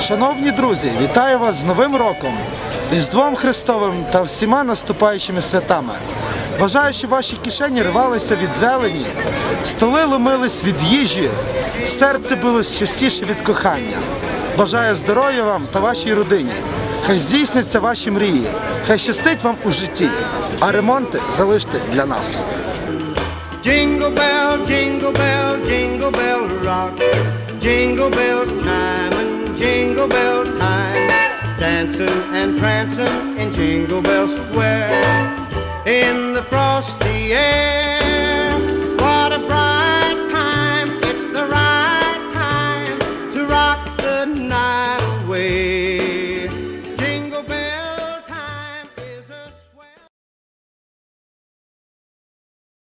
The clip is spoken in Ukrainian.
Шановні друзі, вітаю вас з Новим роком, Різдвом Христовим та всіма наступаючими святами. Бажаю, щоб ваші кишені рвалися від зелені, столи ломились від їжі, серце билось частіше від кохання. Бажаю здоров'я вам та вашій родині. Хай здійсняться ваші мрії, хай щастить вам у житті, а ремонти залиште для нас. Jingle bell, jingle bell, jingle bell rock. Jingle bells and prancing in Jingle Bell Square. In the frosty air.